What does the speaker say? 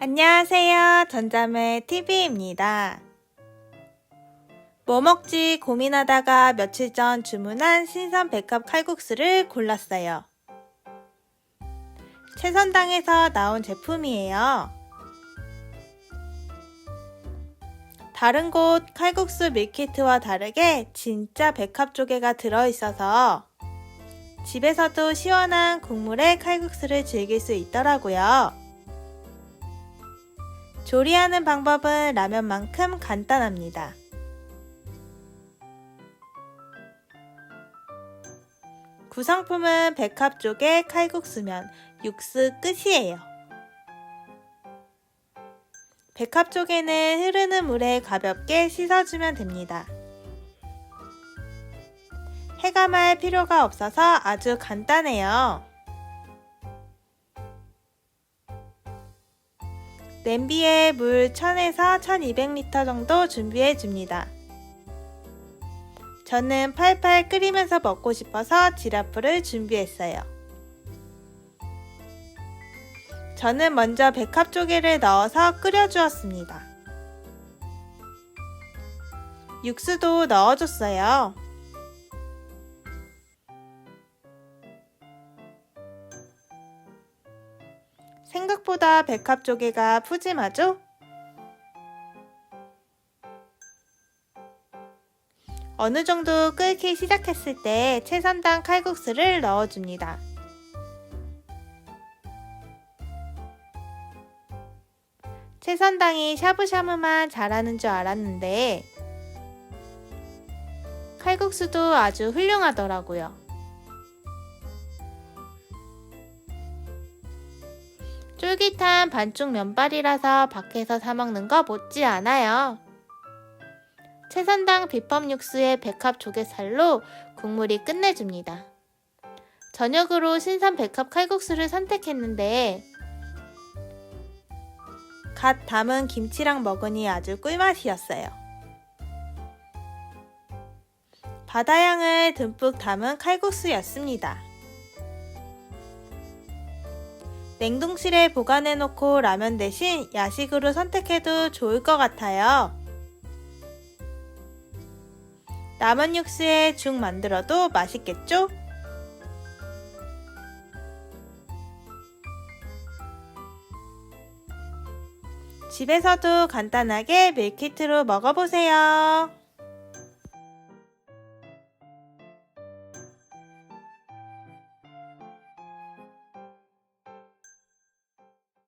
안녕하세요. 전자매 TV입니다. 뭐 먹지 고민하다가 며칠 전 주문한 신선 백합 칼국수를 골랐어요. 최선당에서 나온 제품이에요. 다른 곳 칼국수 밀키트와 다르게 진짜 백합 조개가 들어있어서 집에서도 시원한 국물에 칼국수를 즐길 수 있더라고요. 조리하는 방법은 라면만큼 간단합니다. 구성품은 백합 조개, 칼국수면, 육수 끝이에요. 백합 조개는 흐르는 물에 가볍게 씻어주면 됩니다. 해감할 필요가 없어서 아주 간단해요. 냄비에 물 1000에서 1200리터 정도 준비해 줍니다. 저는 팔팔 끓이면서 먹고 싶어서 지라프를 준비했어요. 저는 먼저 백합 조개를 넣어서 끓여주었습니다. 육수도 넣어줬어요. 생각보다 백합 조개가 푸짐하죠? 어느 정도 끓기 시작했을 때 채선당 칼국수를 넣어줍니다. 채선당이 샤브샤브만 잘하는 줄 알았는데 칼국수도 아주 훌륭하더라고요. 쫄깃한 반죽 면발이라서 밖에서 사먹는 거 못지 않아요. 채선당 비법 육수에 백합 조개살로 국물이 끝내줍니다. 저녁으로 신선 백합 칼국수를 선택했는데 갓 담은 김치랑 먹으니 아주 꿀맛이었어요. 바다향을 듬뿍 담은 칼국수였습니다. 냉동실에 보관해 놓고 라면 대신 야식으로 선택해도 좋을 것 같아요. 라면 육수에 죽 만들어도 맛있겠죠? 집에서도 간단하게 밀키트로 먹어보세요.